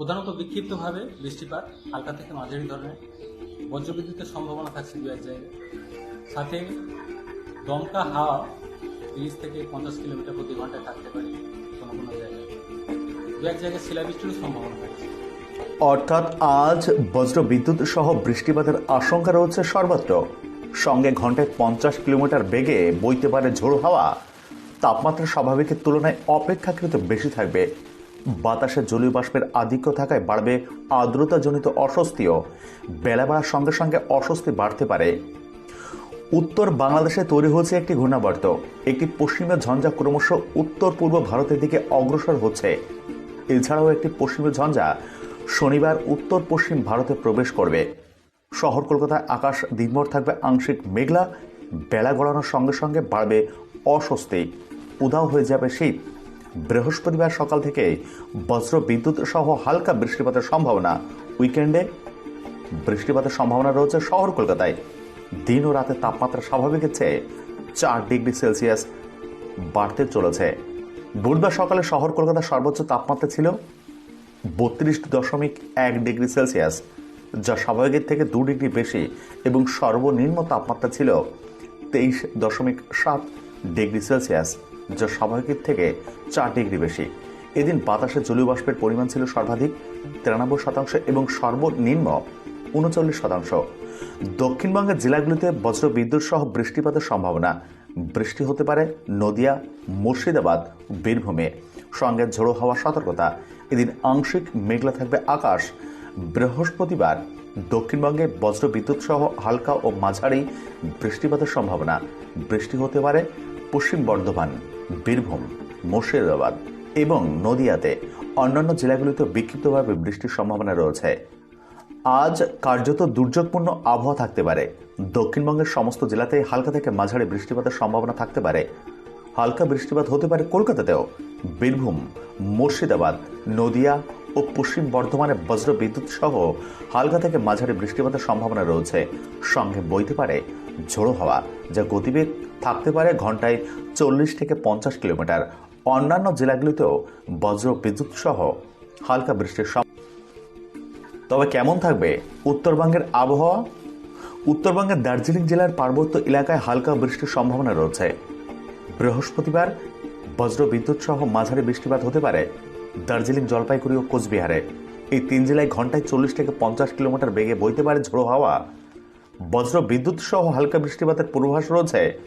প্রধানত বিক্ষিপ্তভাবে বৃষ্টিপাত হালকা থেকে মাঝারি ধরনের, বজ্রবিদ্যুতের সম্ভাবনা থাকছে দু এক জায়গায়। সাথে দমকা হাওয়া তিরিশ থেকে পঞ্চাশ কিলোমিটার প্রতি ঘন্টায় থাকতে পারে কোনো কোনো জায়গায়। দু এক জায়গায় শিলাবৃষ্টিরও সম্ভাবনা থাকছে। অর্থাৎ আজ বজ্র বিদ্যুৎ সহ বৃষ্টিপাতের আশঙ্কা রয়েছে সর্বত্র। সঙ্গে ঘন্টায় পঞ্চাশ কিলোমিটার বেগে বইতে পারে ঝোড়ো হাওয়া। তাপমাত্রা স্বাভাবিকের তুলনায় অপেক্ষাকৃত বেশি থাকবে। বাতাসে জলীয় বাষ্পের আধিক্য থাকায় বাড়বে আর্দ্রতাজনিত অস্বস্তিও। বেলা বাড়ার সঙ্গে সঙ্গে অস্বস্তি বাড়তে পারে। উত্তর বাংলাদেশে তৈরি হয়েছে একটি ঘূর্ণাবর্ত। একটি পশ্চিমা ঝঞ্ঝা ক্রমশ উত্তর পূর্ব ভারতের দিকে অগ্রসর হচ্ছে। এছাড়াও একটি পশ্চিমী ঝঞ্ঝা শনিবার উত্তর পশ্চিম ভারতে প্রবেশ করবে। শহর কলকাতায় আকাশ দিনভর থাকবে আংশিক মেঘলা। বেলা গড়ানোর সঙ্গে সঙ্গে বাড়বে অস্বস্তি। উধাও হয়ে যাবে শীত। বৃহস্পতিবার সকাল থেকে বজ্র বিদ্যুৎ সহ হালকা বৃষ্টিপাতের সম্ভাবনা। উইকেন্ডে বৃষ্টিপাতের সম্ভাবনা রয়েছে শহর কলকাতায়। দিন ও রাতে তাপমাত্রা স্বাভাবিকের চেয়ে চার ডিগ্রি সেলসিয়াস বাড়তে চলেছে। বুধবার সকালে শহর কলকাতার সর্বোচ্চ তাপমাত্রা ছিল বত্রিশ দশমিক এক ডিগ্রি সেলসিয়াস, যা স্বাভাবিকের থেকে দু ডিগ্রি বেশি এবং সর্বনিম্ন তাপমাত্রা ছিল তেইশ দশমিক সাত ডিগ্রি সেলসিয়াস। যা স্বাভাবিকের থেকে চার ডিগ্রি বেশি। এদিন বাতাসে জলীয় বাষ্পের পরিমাণ ছিল সর্বাধিক তিরানব্বই শতাংশ এবং সর্বনিম্ন উনচল্লিশ শতাংশ। দক্ষিণবঙ্গের জেলাগুলিতে বজ্র বিদ্যুৎ সহ বৃষ্টিপাতের সম্ভাবনা। বৃষ্টি হতে পারে নদিয়া, মুর্শিদাবাদ, বীরভূমে। সঙ্গে ঝোড়ো হওয়ার সতর্কতা। এদিন আংশিক মেঘলা থাকবে আকাশ। বৃহস্পতিবার দক্ষিণবঙ্গে বজ্র বিদ্যুৎ সহ হালকা ও মাঝারি বৃষ্টিপাতের সম্ভাবনা। বৃষ্টি হতে পারে পশ্চিম বর্ধমান। বীরভূম, মুর্শিদাবাদ এবং নদিয়াতে অন্যান্য জেলাগুলিতে বিক্ষিপ্তভাবে বৃষ্টির সম্ভাবনা রয়েছে। আজ কার্যত দুর্যোগপূর্ণ আবহাওয়া থাকতে পারে। দক্ষিণবঙ্গের সমস্ত জেলাতে হালকা থেকে মাঝারি বৃষ্টিপাতের সম্ভাবনা থাকতে পারে। হালকা বৃষ্টিপাত হতে পারে কলকাতাতেও। বীরভূম, মুর্শিদাবাদ, নদিয়া ও পশ্চিম বর্ধমানে বজ্র বিদ্যুৎ সহ হালকা থেকে মাঝারি বৃষ্টিপাতের সম্ভাবনা রয়েছে। সঙ্গে বইতে পারে ঝোড়ো হাওয়া, যা গতিবেগ থাকতে পারে ঘন্টায় চল্লিশ থেকে পঞ্চাশ কিলোমিটার। অন্যান্য জেলাগুলিতেও বজ্র বিদ্যুৎ সহ হালকা বৃষ্টির তবে কেমন থাকবে উত্তরবঙ্গের আবহাওয়া? উত্তরবঙ্গের দার্জিলিং জেলার পার্বত্য এলাকায় হালকা বৃষ্টির সম্ভাবনা রয়েছে। বৃহস্পতিবার বজ্র বিদ্যুৎ সহ মাঝারি বৃষ্টিপাত হতে পারে দার্জিলিং জলপাইগুড়ি ও কোচবিহারে। এই তিন জেলায় ঘন্টায় চল্লিশ থেকে পঞ্চাশ কিলোমিটার বেগে বইতে পারে ঝোড়ো হাওয়া। বজ্র বিদ্যুৎ সহ হালকা বৃষ্টিপাতের পূর্বাভাস রয়েছে।